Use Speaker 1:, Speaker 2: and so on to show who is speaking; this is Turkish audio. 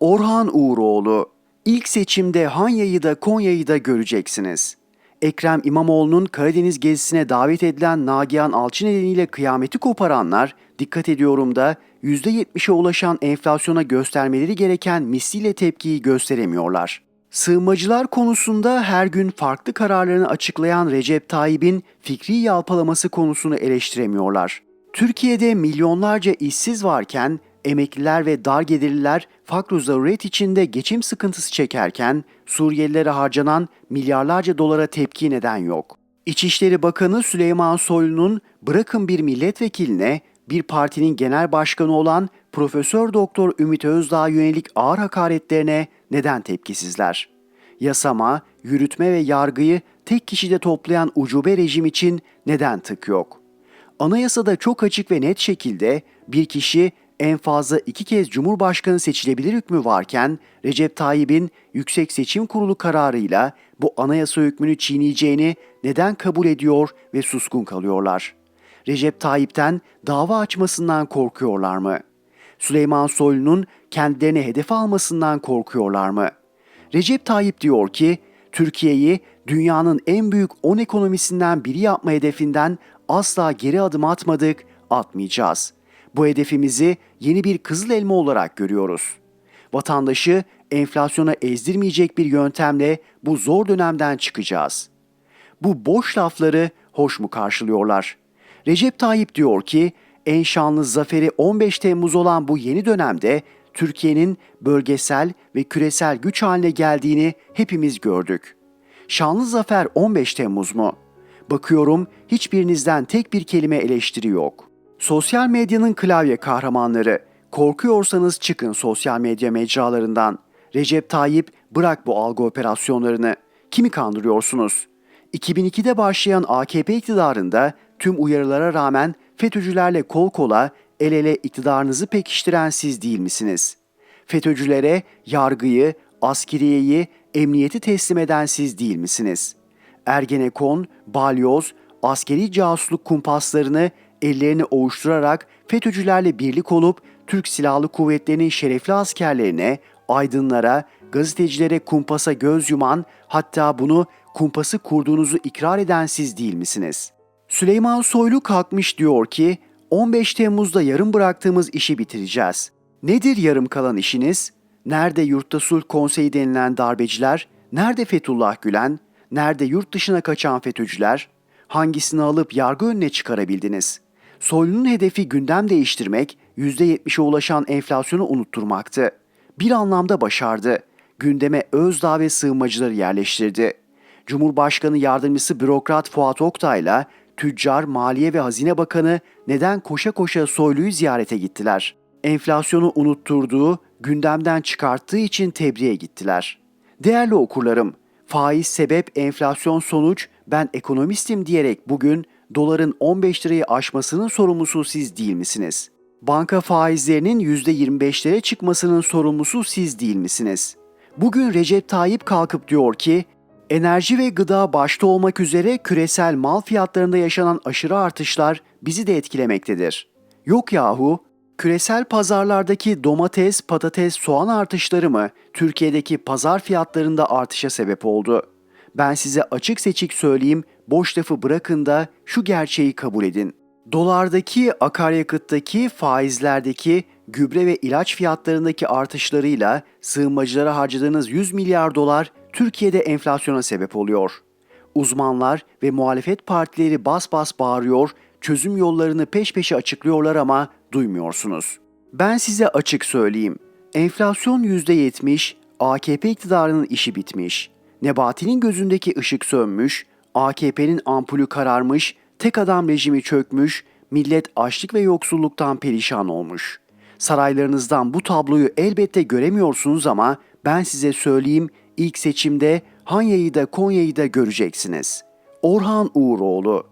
Speaker 1: Orhan Uğuroğlu, ilk seçimde Hanya'yı da Konya'yı da göreceksiniz. Ekrem İmamoğlu'nun Karadeniz gezisine davet edilen Nagihan Alçı nedeniyle kıyameti koparanlar, dikkat ediyorum da %70'e ulaşan enflasyona göstermeleri gereken misliyle tepkiyi gösteremiyorlar. Sığınmacılar konusunda her gün farklı kararlarını açıklayan Recep Tayyip'in fikri yalpalaması konusunu eleştiremiyorlar. Türkiye'de milyonlarca işsiz varken emekliler ve dar gelirliler fakr zaruret içinde geçim sıkıntısı çekerken Suriyelilere harcanan milyarlarca dolara tepki neden yok. İçişleri Bakanı Süleyman Soylu'nun bırakın bir milletvekiline bir partinin genel başkanı olan Profesör Doktor Ümit Özdağ'a yönelik ağır hakaretlerine neden tepkisizler? Yasama, yürütme ve yargıyı tek kişide toplayan ucube rejim için neden tık yok? Anayasada çok açık ve net şekilde bir kişi en fazla iki kez Cumhurbaşkanı seçilebilir hükmü varken Recep Tayyip'in Yüksek Seçim Kurulu kararıyla bu anayasa hükmünü çiğneyeceğini neden kabul ediyor ve suskun kalıyorlar? Recep Tayyip'ten dava açmasından korkuyorlar mı? Süleyman Soylu'nun kendilerine hedef almasından korkuyorlar mı? Recep Tayyip diyor ki, Türkiye'yi dünyanın en büyük 10 ekonomisinden biri yapma hedefinden asla geri adım atmadık, atmayacağız. Bu hedefimizi yeni bir kızıl elma olarak görüyoruz. Vatandaşı enflasyona ezdirmeyecek bir yöntemle bu zor dönemden çıkacağız. Bu boş lafları hoş mu karşılıyorlar? Recep Tayyip diyor ki, en şanlı zaferi 15 Temmuz olan bu yeni dönemde Türkiye'nin bölgesel ve küresel güç haline geldiğini hepimiz gördük. Şanlı zafer 15 Temmuz mu? Bakıyorum hiçbirinizden tek bir kelime eleştiri yok. Sosyal medyanın klavye kahramanları, korkuyorsanız çıkın sosyal medya mecralarından. Recep Tayyip bırak bu algı operasyonlarını. Kimi kandırıyorsunuz? 2002'de başlayan AKP iktidarında tüm uyarılara rağmen FETÖ'cülerle kol kola, el ele iktidarınızı pekiştiren siz değil misiniz? FETÖ'cülere yargıyı, askeriyeyi, emniyeti teslim eden siz değil misiniz? Ergenekon, balyoz, askeri casusluk kumpaslarını ellerini ovuşturarak FETÖ'cülerle birlik olup Türk Silahlı Kuvvetleri'nin şerefli askerlerine, aydınlara, gazetecilere kumpasa göz yuman, hatta bunu kumpası kurduğunuzu ikrar eden siz değil misiniz? Süleyman Soylu kalkmış diyor ki, 15 Temmuz'da yarım bıraktığımız işi bitireceğiz. Nedir yarım kalan işiniz? Nerede Yurtta Sulh Konseyi denilen darbeciler? Nerede Fethullah Gülen? Nerede yurt dışına kaçan FETÖ'cüler? Hangisini alıp yargı önüne çıkarabildiniz? Soylu'nun hedefi gündem değiştirmek, %70'e ulaşan enflasyonu unutturmaktı. Bir anlamda başardı. Gündeme Özdağ ve sığınmacıları yerleştirdi. Cumhurbaşkanı yardımcısı bürokrat Fuat Oktay'la tüccar, Maliye ve Hazine Bakanı neden koşa koşa Soylu'yu ziyarete gittiler? Enflasyonu unutturduğu, gündemden çıkarttığı için tebriğe gittiler. Değerli okurlarım, faiz sebep, enflasyon sonuç, ben ekonomistim diyerek bugün doların 15 lirayı aşmasının sorumlusu siz değil misiniz? Banka faizlerinin %25'lere çıkmasının sorumlusu siz değil misiniz? Bugün Recep Tayyip kalkıp diyor ki, enerji ve gıda başta olmak üzere küresel mal fiyatlarında yaşanan aşırı artışlar bizi de etkilemektedir. Yok yahu, küresel pazarlardaki domates, patates, soğan artışları mı Türkiye'deki pazar fiyatlarında artışa sebep oldu? Ben size açık seçik söyleyeyim, boş lafı bırakın da şu gerçeği kabul edin. Dolardaki, akaryakıttaki, faizlerdeki, gübre ve ilaç fiyatlarındaki artışlarıyla sığınmacılara harcadığınız 100 milyar dolar Türkiye'de enflasyona sebep oluyor. Uzmanlar ve muhalefet partileri bas bas bağırıyor, çözüm yollarını peş peşe açıklıyorlar ama duymuyorsunuz. Ben size açık söyleyeyim. Enflasyon %70, AKP iktidarının işi bitmiş. Nebati'nin gözündeki ışık sönmüş, AKP'nin ampulü kararmış, tek adam rejimi çökmüş, millet açlık ve yoksulluktan perişan olmuş. Saraylarınızdan bu tabloyu elbette göremiyorsunuz ama ben size söyleyeyim ilk seçimde Hanya'yı da Konya'yı da göreceksiniz. Orhan Uğuroğlu